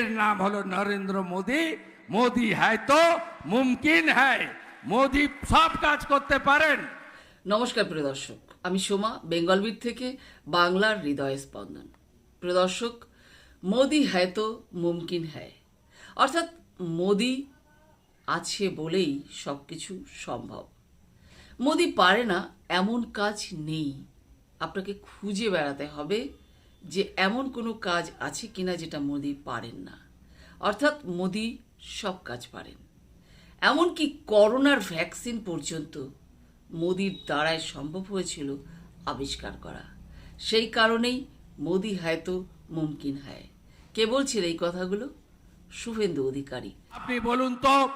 এর নাম হলো নরেন্দ্র মোদি। মোদি হ্যায় তো, মুমকিন হ্যায় মোদি সব কাজ করতে পারেন। নমস্কার প্রিয় দর্শক, আমি সোমা বেঙ্গলবিদ থেকে বাংলার হৃদয় স্পন্দন। প্রিয় দর্শক, মোদি হ্যায় তো, মুমকিন হ্যায় অর্থাৎ মোদি আছে বলেই সব কিছু সম্ভব। মোদি পারে না, এমন কাজ নেই। আপনাকে খুঁজে বেড়াতে হবে যে এমন কোনো কাজ আছে কিনা যেটা মোদি পারেন না। অর্থাৎ মোদি সব কাজ পারেন। এমনকি করোনার ভ্যাকসিন পর্যন্ত মোদির দ্বারায় সম্ভব হয়েছিল আবিষ্কার করা। সেই কারণেই মোদি হয়তো মুমকিন হয়। কে বলছেন এই কথাগুলো? শুভেন্দু অধিকারী। আপনি বলুন তো,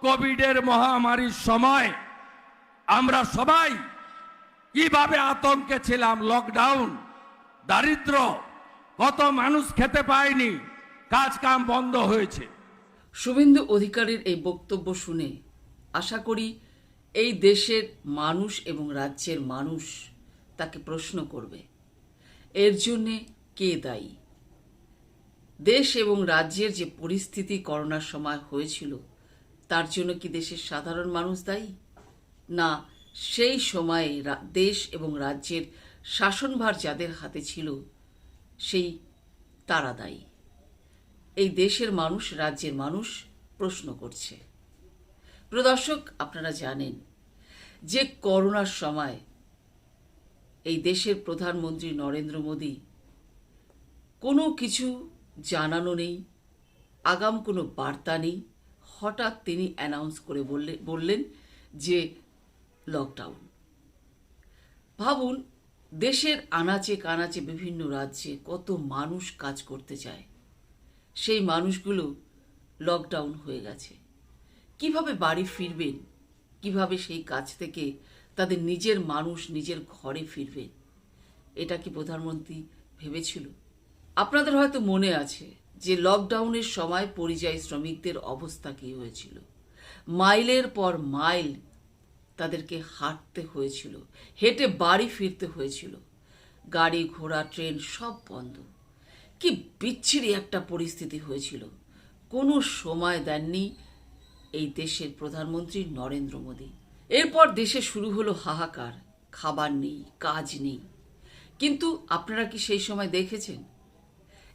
কোভিডের মহামারীর সময় আমরা সবাই কীভাবে আতঙ্কে ছিলাম লকডাউন দারিদ্র, কত মানুষ খেতে পায়নি, কাজ কাম বন্ধ হয়েছে। শুভেন্দু অধিকারীর এই বক্তব্য শুনে আশা করি এই দেশের মানুষ এবং রাজ্যের মানুষ তাকে প্রশ্ন করবে, এর জন্যে কে দায়ী? দেশ এবং রাজ্যের যে পরিস্থিতি করোনার সময় হয়েছিল, তার জন্য কি দেশের সাধারণ মানুষ দায়ী? না, সেই সময়ে দেশ এবং রাজ্যের শাসনভার যাদের হাতে ছিল, সেই তারা দায়ী এই দেশের মানুষ রাজ্যের মানুষ প্রশ্ন করছে। প্রদর্শক আপনারা জানেন যে করোনার সময় এই দেশের প্রধানমন্ত্রী নরেন্দ্র মোদী কোনো কিছু জানানো নেই, আগাম কোনো বার্তা নেই। হঠাৎ তিনি অ্যানাউন্স করে বললে, বললেন যে লকডাউন ভাবুন দেশের আনাচে কানাচে বিভিন্ন রাজ্যে কত মানুষ কাজ করতে চায়। সেই মানুষগুলো লকডাউন হয়ে গেছে। কীভাবে বাড়ি ফিরবেন? কীভাবে সেই কাজ থেকে তাদের নিজের মানুষ নিজের ঘরে ফিরবেন? এটা কি প্রধানমন্ত্রী ভেবেছিল? আপনাদের হয়তো মনে আছে যে লকডাউনের সময় পরিযায়ী শ্রমিকদের অবস্থা কী হয়েছিল? মাইলের পর মাইল তাদেরকে হাঁটতে হয়েছিল, হেঁটে বাড়ি ফিরতে হয়েছিল। গাড়ি, ঘোড়া, ট্রেন সব বন্ধ। কি বিচ্ছিরি একটা পরিস্থিতি হয়েছিল। কোনো সময় দেননি এই দেশের প্রধানমন্ত্রী নরেন্দ্র মোদী। এরপর দেশে শুরু হলো হাহাকার, খাবার নেই, কাজ নেই। কিন্তু আপনারা কি সেই সময় দেখেছেন?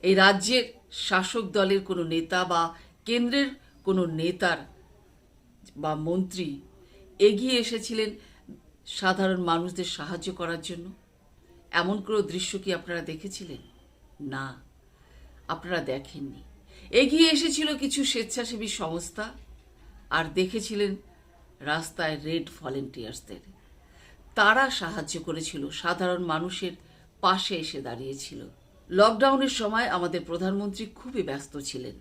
এই রাজ্যের শাসক দলের কোনো নেতা বা কেন্দ্রের কোনো নেতার বা মন্ত্রী এগিয়ে এসেছিলেন সাধারণ মানুষদের সাহায্য করার জন্য? এমন কোনো দৃশ্য কি আপনারা দেখেছিলেন? না, আপনারা দেখেননি। এগিয়ে এসেছিল কিছু স্বেচ্ছাসেবী সংস্থা আর দেখেছিলেন রাস্তায় রেড ভলেন্টিয়ার্সদের। তারা সাহায্য করেছিল, সাধারণ মানুষের পাশে এসে দাঁড়িয়েছিল। লকডাউনের সময় আমাদের প্রধানমন্ত্রী খুবই ব্যস্ত ছিলেন।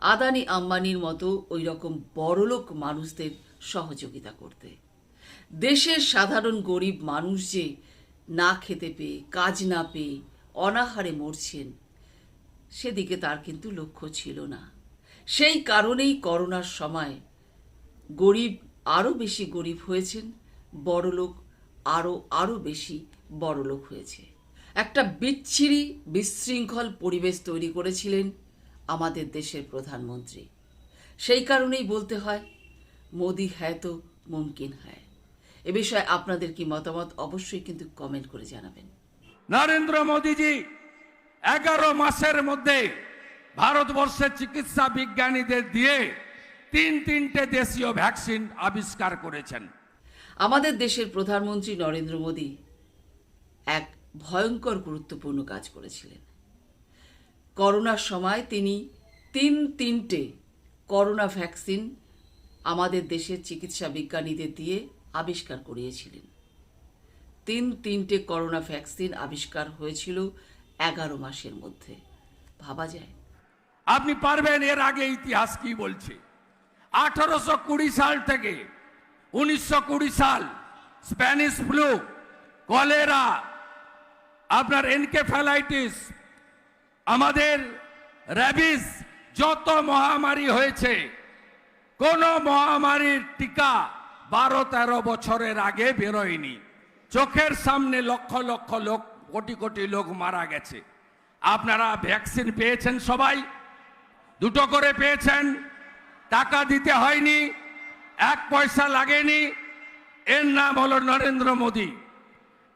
আদানি আম্বানির মতো ওই রকম বড়লোক মানুষদের সহযোগিতা করতে। দেশের সাধারণ গরিব মানুষ যে না খেতে পেয়ে, কাজ না পেয়ে অনাহারে মরছেন, সেদিকে তার কিন্তু লক্ষ্য ছিল না। সেই কারণেই করোনার সময় গরিব আরও বেশি গরিব হয়েছেন, বড়লোক আরও আরও বেশি বড়লোক হয়েছে। একটা বিচ্ছিরি, বিশৃঙ্খল পরিবেশ তৈরি করেছিলেন আমাদের দেশের প্রধানমন্ত্রী। সেই কারণেই বলতে হয় মোদি হ্যায় তো মুমকিন হয় এ বিষয়ে আপনাদের কি মতামত অবশ্যই কিন্তু কমেন্ট করে জানাবেন। নরেন্দ্র মোদীজি এগারো মাসের মধ্যে ভারতবর্ষের চিকিৎসা বিজ্ঞানীদের দিয়ে তিন তিনটে দেশীয় ভ্যাকসিন আবিষ্কার করেছেন। আমাদের দেশের প্রধানমন্ত্রী নরেন্দ্র মোদী এক ভয়ঙ্কর গুরুত্বপূর্ণ কাজ করেছিলেন। করোনার সময় তিনি তিন তিনটে করোনা ভ্যাকসিন আমাদের দেশের চিকিৎসা বিজ্ঞানীদের দিয়ে আবিষ্কার করিয়েছিলেন। তিন তিনটে করোনা ভ্যাকসিন আবিষ্কার হয়েছিল এগারো মাসের মধ্যে। ভাবা যায়। আপনি পারবেন এর আগে ইতিহাস কি বলছে? আঠারোশো কুড়ি সাল থেকে উনিশশো কুড়ি সাল স্প্যানিশ ফ্লু, কলেরা, আপনার এনকেফ্যালাইটিস আমাদের র্যাবিস, যত মহামারী হয়েছে কোন মহামারীর টিকা বারো তেরো বছরের আগে বেরোয়নি। চোখের সামনে লক্ষ লক্ষ লোক, কোটি কোটি লোক মারা গেছে। আপনারা ভ্যাকসিন পেয়েছেন সবাই? দুটো করে পেয়েছেন। টাকা দিতে হয়নি, এক পয়সা লাগেনি। এর নাম হলো নরেন্দ্র মোদী।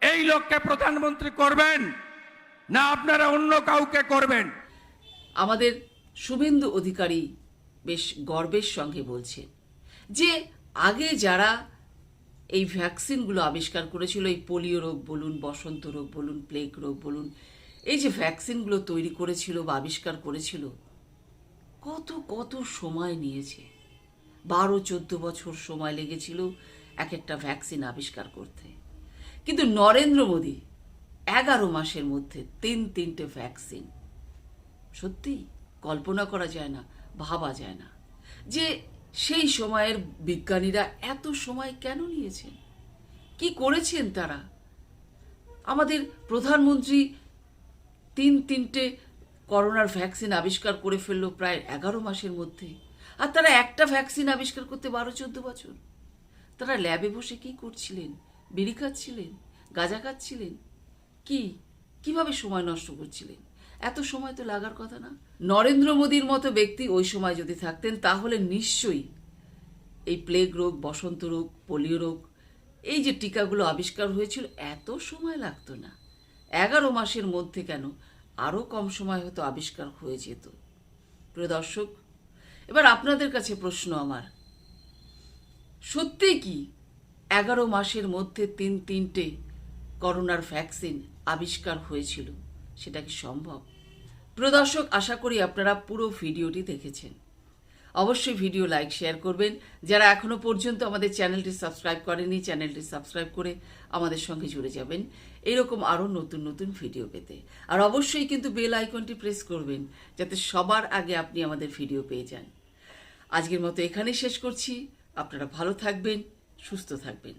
এই লোককে প্রধানমন্ত্রী করবেন না আপনারা অন্য কাউকে করবেন? আমাদের শুভেন্দু অধিকারী বেশ গর্বের সঙ্গে বলছেন যে আগে যারা এই ভ্যাকসিনগুলো আবিষ্কার করেছিল, এই পোলিও রোগ বলুন, বসন্ত রোগ বলুন, প্লেগ রোগ বলুন, এই যে ভ্যাকসিনগুলো তৈরি করেছিল বা আবিষ্কার করেছিল, কত কত সময় নিয়েছে। বারো, চোদ্দ বছর সময় লেগেছিল এক একটা ভ্যাকসিন আবিষ্কার করতে। কিন্তু নরেন্দ্র মোদী এগারো মাসের মধ্যে তিন, তিনটে ভ্যাকসিন। সত্যি কল্পনা করা যায় না। ভাবা যায় না। যে সেই সময়ের বিজ্ঞানীরা এত সময় কেন নিয়েছেন? কি করেছেন তারা? আমাদের প্রধানমন্ত্রী তিন তিনটে করোনার ভ্যাকসিন আবিষ্কার করে ফেলল প্রায় এগারো মাসের মধ্যে। আর তারা একটা ভ্যাকসিন আবিষ্কার করতে বারো, চোদ্দ বছর। তারা ল্যাবে বসে কি করছিলেন? বিড়ি খাচ্ছিলেন? গাঁজা খাচ্ছিলেন? কি? কীভাবে সময় নষ্ট করছিলেন? এত সময় তো লাগার কথা না। নরেন্দ্র মোদীর মতো ব্যক্তি ওই সময় যদি থাকতেন, তাহলে নিশ্চয়ই এই প্লেগ রোগ, বসন্ত রোগ পোলিও রোগ, এই যে টিকাগুলো আবিষ্কার হয়েছিল, এত সময় লাগতো না। এগারো মাসের মধ্যে কেন আরও কম সময় হয়তো আবিষ্কার হয়ে যেত। প্রিয় দর্শক, এবার আপনাদের কাছে প্রশ্ন আমার। সত্যি কি এগারো মাসের মধ্যে তিন তিনটে করোনার ভ্যাকসিন আবিষ্কার হয়েছিল? সেটা কি সম্ভব? প্রদর্শক আশা করি আপনারা পুরো ভিডিওটি দেখেছেন। অবশ্যই ভিডিও লাইক, শেয়ার করবেন। যারা এখনও পর্যন্ত আমাদের চ্যানেলটি সাবস্ক্রাইব করেনি চ্যানেলটি সাবস্ক্রাইব করে আমাদের সঙ্গে জুড়ে যাবেন। এরকম আরও নতুন নতুন ভিডিও পেতে। আর অবশ্যই কিন্তু বেল আইকনটি প্রেস করবেন, যাতে সবার আগে আপনি আমাদের ভিডিও পেয়ে যান। আজকের মতো এখানেই শেষ করছি। আপনারা ভালো থাকবেন, সুস্থ থাকবেন।